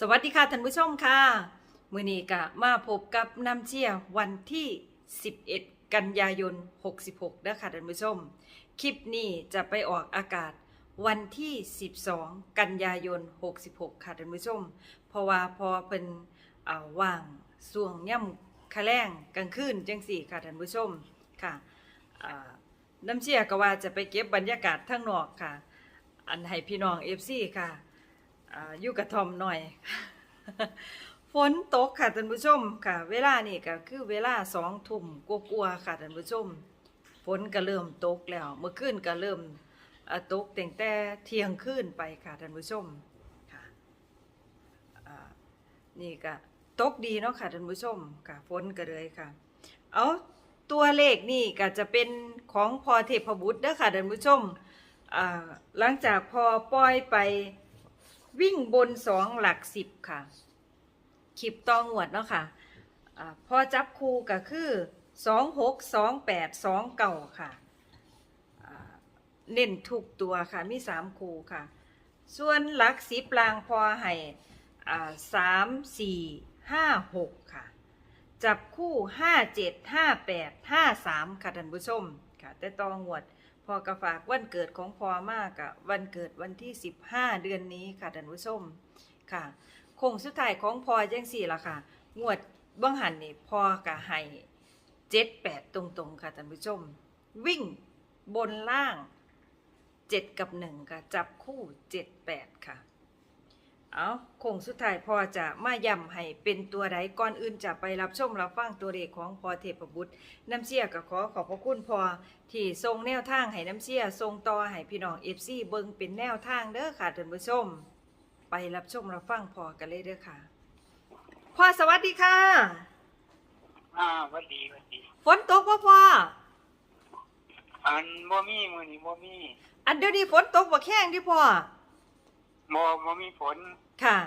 สวัสดีค่ะท่านผู้ชมค่ะ มือนี้กะมาพบกับน้ำเชี่ยวันที่ 11 กันยายน 66เด้อค่ะท่านผู้ชม คลิปนี้จะไปออกอากาศวันที่ 12 กันยายน 66 ค่ะท่านผู้ชม เพราะว่าพอเป็นาว่างส่วงย่ำคะแรงกลางคืนจังสี่ค่ะท่านผู้ชมค่ะน้ำเชี่ยก็ว่าจะไปเก็บบรรยากาศทั้งนอกค่ะ อันให้พี่น้อง FC ค่ะ อยู่กระทอมหน่อย ฝนตกค่ะท่านผู้ชมค่ะ เวลานี่ก็คือเวลาสองทุ่มกลัวๆค่ะท่านผู้ชม ฝนก็เริ่มตกแล้ว เมื่อคืนก็เริ่มตกแต่งแต่เที่ยงคืนไปค่ะท่านผู้ชมค่ะนี่ก็ตกดีเนาะค่ะท่านผู้ชมค่ะฝนก็เลยค่ะ เอาตัวเลขนี่ก็จะเป็นของพอเทพบุตรเด้อค่ะท่านผู้ชมหลังจากพอปล่อยไป วิ่งบนสองหลักสิบค่ะคลิปตองหวดเนาะค่ะอาพอจับคู่ก็คือสองหกสองแปดสองเก่าค่ะเน้นทุกตัวค่ะ มีสามคู่ค่ะ ส่วนหลักสิบลางพอให้สามสี่ห้าหกค่ะ จับคู่ห้าเจ็ดห้าแปดห้าสามค่ะท่านผู้ชม ค่ะ แต่ตองวดพอกระฝากวันเกิดของพอมากอะวันเกิดวันที่ 15 เดือนนี้ค่ะท่านผู้ชมค่ะคงสุดท้ายของพอจังสี่ละค่ะ งวดบ้างหันนี่พอกะให้เจ็ดแปดตรงๆ ค่ะท่านผู้ชม วิ่งบนล่างเจ็ดกับหนึ่งค่ะ จับคู่เจ็ดแปดค่ะ เอาโคงสุดท้ายพอจะมาย้ำให้เป็นตัวใดก่อนอื่นจะไปรับชมรับฟังตัวเลขของพอเทพบุตรน้ำเชี่ยก็ขอขอบพระคุณพอที่ทรงแนวทางให้น้ำเชี่ยทรงต่อให้พี่น้องเอฟซีเบิงเป็นแนวทางเด้อค่ะท่านผู้ชม ไปรับชมรับฟังพอกันเลยเด้อค่ะพ่อสวัสดีค่ะอ่าวันดีวันดีฝนตกพ่อพ่ออันบ่มีมื้อนี้บ่มีอันเดี๋ยวนี้ฝนตกบ่แข้งที่พ่อ บ่บ่มีฝน ค่ะ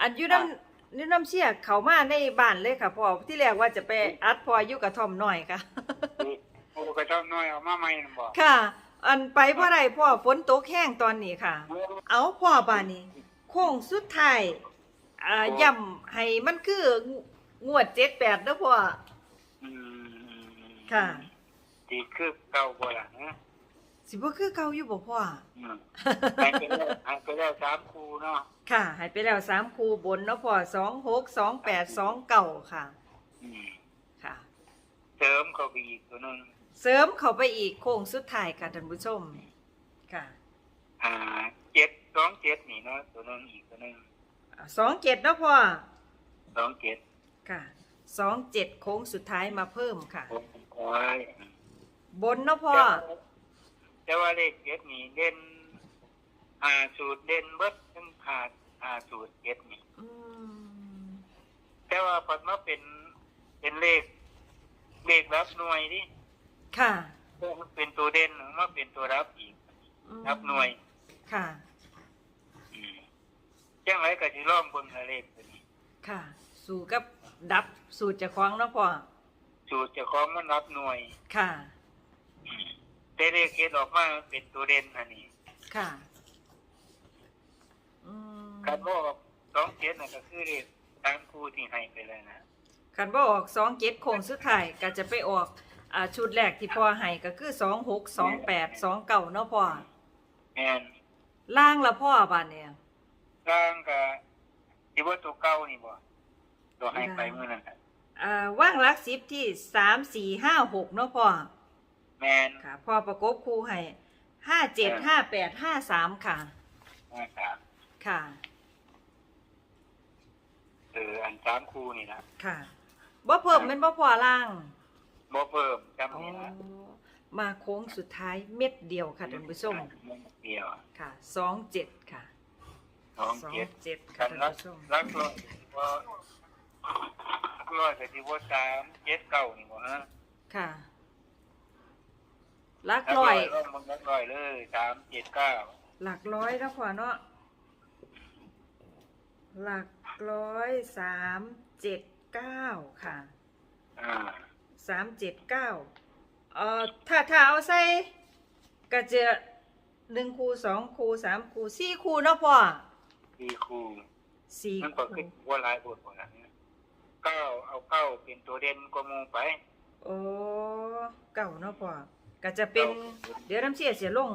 อันอยู่น้ำนี่น้ำเชี่ยเขามาในบ้านเลยค่ะพ่อที่แรกว่าจะไปอัดพ่ออยู่กับทอมหน่อยค่ะโอ้กระท่อมน้อยเอามาใหม่นั่นบ่ค่ะ อันไปเพราะไรพ่อฝนตกแห้งตอนนี้ค่ะ เอาพ่อบ้านนี้โค้งสุดท้ายอ่าย่ำให้มันคืองวดเจ็ดแปดนะพ่ออืมค่ะดีคือเก่าบ่ล่ะนะ สิบ่คือเก่าอยู่บ่พ่ออืมให้ไปแล้วให้ไปแล้วสามคู่เนาะค่ะให้ไปแล้วสามคูบนเนาะพ่อสองหกสองแปดสองเก่าค่ะอืมค่ะ เสริมเข้าไปอีกตัวหนึงเสริมเข้าไปอีกโค้งสุดท้ายค่ะท่านผู้ชมค่ะอ่าเจ็ดสองเจ็ดนี่เนาะตัวหนึงอีกตัวหนึงสองเจ็ดเนาะพ่อสองเจ็ดค่ะสองเจ็ดโค้งสุดท้ายมาเพิ่มค่ะ ผมขอให้บนเนาะพ่อ แต่ว่าเลขเจ็ดนี่เด่นอ่าสูตรเด่นเบิดทั้งขาดอ่าสูตรเจ็ดนี่อืมแต่ว่าพอมาเป็นเป็นเลข เลขรับหน่วยดิค่ะเป็นตัวเด่นหรือมาเป็นตัวรับอีก อืมรับหน่วย ค่ะ อืมจังไรก็สิล้อมเบิ่งละเลขตัวนี้ค่ะ สู่กับดับสูตรจะคล้องเนาะพ่อ สูตรเจะของมันรับหน่วย ค่ะอืม แต่เลขเกตออกมามันเป็นตัวเด่นอันนี้ค่ะ อืมการบอกสองเกตน่ะก็คือเลขตามครูที่ให้ไปแล้วนะคันบ่ออกสองเจ็ดโค้งสุดท้ายก็จะไปออกอ่าชุดแรกที่พ่อให้ก็คือสองหกสองแปดสองเก่าเนาะพ่อแม่นล่างละพ่อบานเนี่ยกลางก็ที่ว่าตัวเก่านี่บ่ตัวให้ไปเมื่อนั้นน่ะอ่าว่างหลักสิบที่สามสี่ห้าหกเนาะพ่อ แม่นค่ะพ่อประกบคู่ให้ห้าเจ็ดห้าแปดห้าสามค่ะ นะครับค่ะ เอออันสามครูนี่นะค่ะบ่เพิ่มเป็นบ่พ่อล่างบ่เพิ่มอ๋อจำนี่นะมาโค้งสุดท้ายเม็ดเดียวค่ะท่านผู้ชมเดียวค่ะสองเจ็ดค่ะสองสองเจ็ดเจ็ดกัค่ะนท่านรักผู้ชมรักร้อยว่าร้อยกับที่ว่าสามเจ็ดเก้านี่บ่ฮะค่ะ หลักรักร้ร้ออยยร่องมันรักร้อยเลยสามเจ็ดเก้าหลักร้อยแล้วพ่อเนาะหลักร้อยสามเจ็ดเก้าค่ะอ่าสามเจ็ดเก้าเอ่อถ้าถ้าเอาใส่ก็จะหนึ่งคูสองคูสามคูสี่คูเนาะพ่อสี่ครูสี่มันก็คู่ขึ้นว่าหลายบทกว่านั้นเก้าเอาเก้าเป็นตัวเด่นกว่าหมูไป โอ้เก่าเนาะพ่อ ก็จะเป็นเดี๋ยวน้ำเสียเสียลง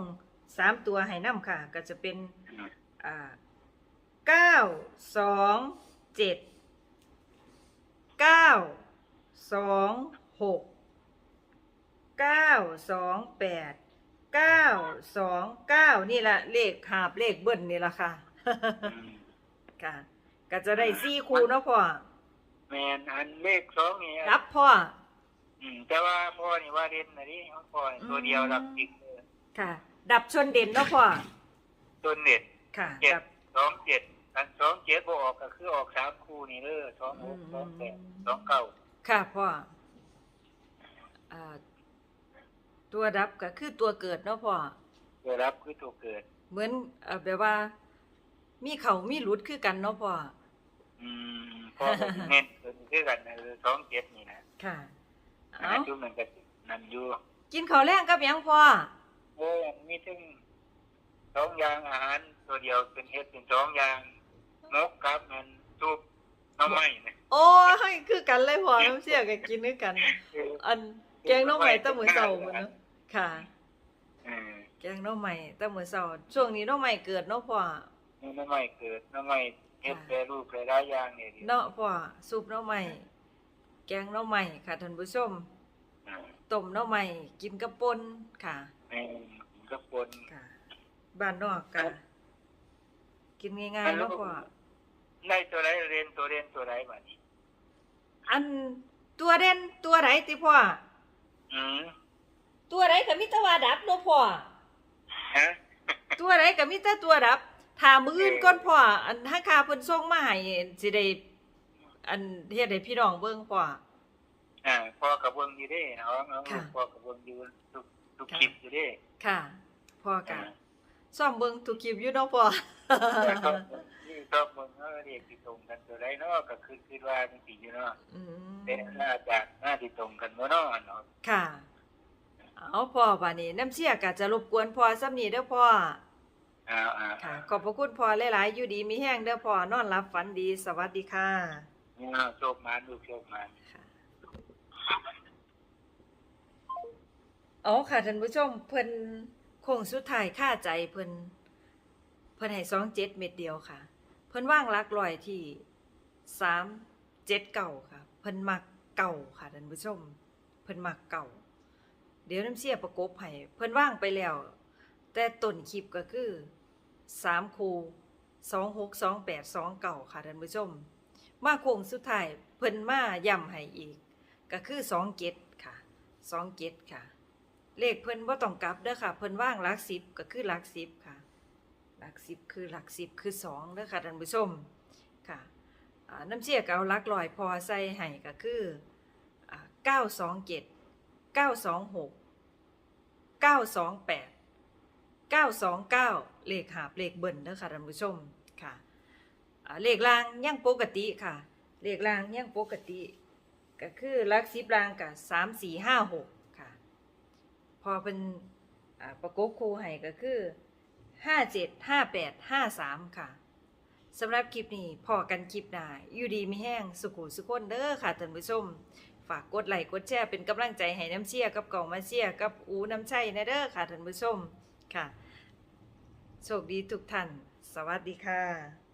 สามตัวให้น้ำค่ะ ก็จะเป็นอ่าเก้าสองเจ็ดเก้าสองหกเก้าสองแปดเก้าสองเก้านี่ละเลขหาบเลขเบิ้ลนี่ละค่ะอืมค่ะ ก็จะได้สี่คู่เนาะพ่อแมนอันเลขสองนี่รับพ่อ อืม แต่ว่าพ่อนี่ว่าเด่นนะนี่ของพ่อนี่ตัวเดียวอืมรับจริงเลยค่ะ ดับชนเด่นเนาะพ่อ ตัวเน็ตค่ะเจ็ดดับสองเจ็ดอันสองเจ็ดบออกก็คือออกสามคู่นี่เด้อสองหกอืมสองแปดสองเก้าค่ะพ่ออ่าตัวดับก็คือตัวเกิดเนาะพ่อ ตัวรับคือตัวเกิด เหมือนเอ่อแบบว่า มีเขามีหลุดคือกันเนาะพ่อ อืมพ่อก็สิเน้นตัวนี้คือกันนะคือสองเจ็ดนี่นะ ค่ะอัน เอานั้นจุ่มมันก็นั่นอยู่กินข้าวแรงกับหยังพ่อโอ้มีถึงสองอย่างอาหารตัวเดียวเป็นเฮ็ดเป็นสองอย่างมกกับมันซุปหน้ำไม้นะโอ้ยคือกันเลยพ่อน้ำเสียก็กินคือกัน อันแกงหน้องใหม่ตั้งมื้อเช้าพุ่นเนาะค่ะเออแกงหน้องใหม่ตั้งมื้อเช้าช่วงนี้หน้องใหม่เกิดเนาะพ่อนี่หน้ำไม้เกิดหน้ำไม้เฮ็ดแปรรูปหลายๆอย่างนี่ดิเนาะพ่อซุปหน้องใหม่ แกงหน้องใหม่ค่ะท่านผู้ชมอ่าต้มหน้องใหม่กินกับป่นค่ะแม่นก็ปนค่ะบ้านนอกก็กินง่ายๆเนาะพ่อได้ตัวไรเรียนตัวเรียนตัวไรบัดนี้อันตัวเด่นตัวไหนติพ่ออืมตัวไหนก็มีแต่ว่าดับเนาะพ่อฮะตัวไหนก็มีแต่ตัวดับถามมืออื่นก่อนพ่ออันถ้าคาเพิ่นส่งมาให้สิได้ อันเฮ็ดให้พี่น้องเบิ่งพ่ออ่าพอกับเบิ่งอยู่เด้เนาะเนาะค่ะพอกับเบิ่งอยู่ทุกทุกคลิปอยู่เด้ค่ะพ่อก็อ่าซ่อมเบิ่งทุกคลิปอยู่เนาะพ่อแต่ก็นี่ชอบเบิ่งเนาะเรียกที่ตรงกันตัวไรเนาะก็คือคิดว่าจังซี่อยู่เนาะอืมเป็นหน้าจากหน้าที่ตรงกันบ่เนาะเนาะค่ะเอาพ่อบัดนี้น้ำเชี่ยก็จะรบกวนพ่อซ้ำนี้เด้อพ่ออ่าอ่าค่ะขอบพระคุณพ่อหลายๆ อยู่ดีมีแห้งเด้อพ่อนอนหลับฝันดี สวัสดีค่ะ เนี่ยโชคมานลูโชคมาอ๋อค่ะท่านผู้ชมเพิ่นโค้งสุดท้ายค่าใจเพิ่นเพิ่นให้สองเจ็ดเม็ดเดียวค่ะ เพิ่นว่างหลักลอยที่สามเจ็ดเก่าค่ะ เพิ่นมักเก่าค่ะท่านผู้ชม เพิ่นมักเก่า เดี๋ยวน้ำเสียประกบให้เพิ่นว่างไปแล้ว แต่ต้นคลิปก็คือสามคูสองหกสองแปดสองเก่าค่ะท่านผู้ชม มาโค้งสุดท้ายเพิ่นมาย้ำให้อีก ก็คือสองเจ็ดค่ะสองเจ็ดค่ะ เลขเพิ่นบ่าต้องกลับเด้อค่ะ เพิ่นว่างหลักสิบก็คือหลักสิบค่ะหลักสิบคือหลักสิบคือสองเด้อค่ะท่านผู้ชมค่ะน้ำเชี่ยก็เอาลักลอยพอใส่ให้ก็คือเก้าสองเจ็ดเก้าสองหกเก้าสองแปดเก้าสองเก้าเลขหาเลขเบิ่นเด้อค่ะท่านผู้ชมค่ะ เลขล่างยังปกติค่ะ เลขล่างยังปกติ ก็คือลักสิบล่างกับสามสี่ห้าหกค่ะ พอเป็นประกบคูให้ก็คือห้าเจ็ดห้าแปดห้าสามค่ะสำหรับคลิปนี้พอกันคลิปหน้าอยู่ดีไม่แห้งสุขุสุขคนเด้อค่ะท่านผู้ชม ฝากกดไลค์กดแชร์เป็นกำลังใจให้น้ำเชียร์กับกล่องมาเชียร์กับอูน้ำชัยนะเด้อค่ะท่านผู้ชมค่ะ โชคดีทุกท่าน สวัสดีค่ะ